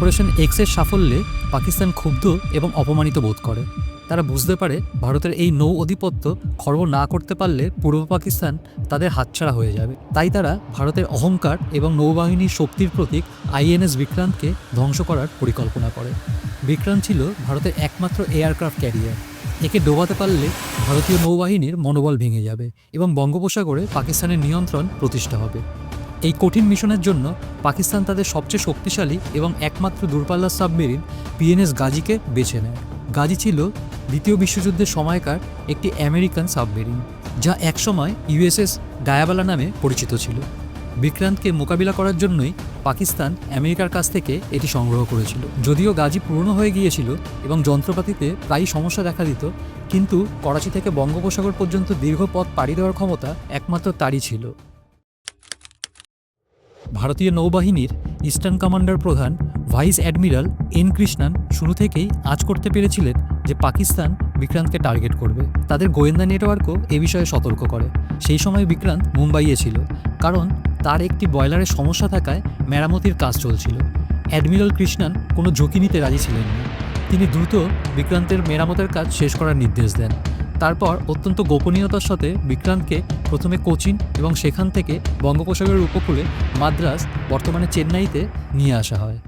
Operation এক্সের সাফল্যে পাকিস্তান ক্ষুব্ধ এবং অপমানিত বোধ করে। তারা বুঝতে পারে ভারতের এই নৌ অধিপত্য খর্ব না করতে পারলে পূর্ব পাকিস্তান তাদের হাতছাড়া হয়ে যাবে। তাই তারা ভারতের অহংকার এবং নৌবাহিনীর শক্তির প্রতীক আইএনএস বিক্রান্তকে ধ্বংস করার পরিকল্পনা করে। বিক্রান্ত ছিল ভারতের একমাত্র এয়ারক্রাফট ক্যারিয়ার। একে ডোবাতে পারলে ভারতীয় নৌবাহিনীর মনোবল ভেঙে যাবে এবং বঙ্গোপসাগরে পাকিস্তানের নিয়ন্ত্রণ প্রতিষ্ঠা হবে। এই কঠিন মিশনের জন্য পাকিস্তান তাদের সবচেয়ে শক্তিশালী এবং একমাত্র দূরপাল্লার সাবমেরিন পিএনএস গাজীকে বেছে নেয়। গাজী ছিল দ্বিতীয় বিশ্বযুদ্ধের সময়কার একটি আমেরিকান সাবমেরিন, যা একসময় ইউএসএস ডায়াবালা নামে পরিচিত ছিল। বিক্রান্তকে মোকাবিলা করার জন্যই পাকিস্তান আমেরিকার কাছ থেকে এটি সংগ্রহ করেছিল। যদিও গাজী পুরনো হয়ে গিয়েছিল এবং যন্ত্রপাতিতে প্রায়ই সমস্যা দেখা দিত, কিন্তু করাচি থেকে বঙ্গোপসাগর পর্যন্ত দীর্ঘ পথ পাড়ি দেওয়ার ক্ষমতা একমাত্র তারই ছিল। ভারতীয় নৌবাহিনীর ইস্টার্ন কমান্ডার প্রধান ভাইস অ্যাডমিরাল এন কৃষ্ণান শুরু থেকেই আজ করতে পেরেছিলেন যে পাকিস্তান বিক্রান্তকে টার্গেট করবে। তাদের গোয়েন্দা নেটওয়ার্কও এ বিষয়ে সতর্ক করে। সেই সময় বিক্রান্ত মুম্বাইয়ে ছিল, কারণ তার একটি বয়লারের সমস্যা থাকায় মেরামতির কাজ চলছিল। অ্যাডমিরাল কৃষ্ণান কোনো ঝুঁকি নিতে রাজি ছিলেন না। তিনি দ্রুত বিক্রান্তের মেরামতের কাজ শেষ করার নির্দেশ দেন। তারপর অত্যন্ত গোপনীয়তার সাথে বিক্রান্তকে প্রথমে কোচিন এবং সেখান থেকে বঙ্গোপসাগরের উপকূলে মাদ্রাস, বর্তমানে চেন্নাইতে নিয়ে আসা হয়।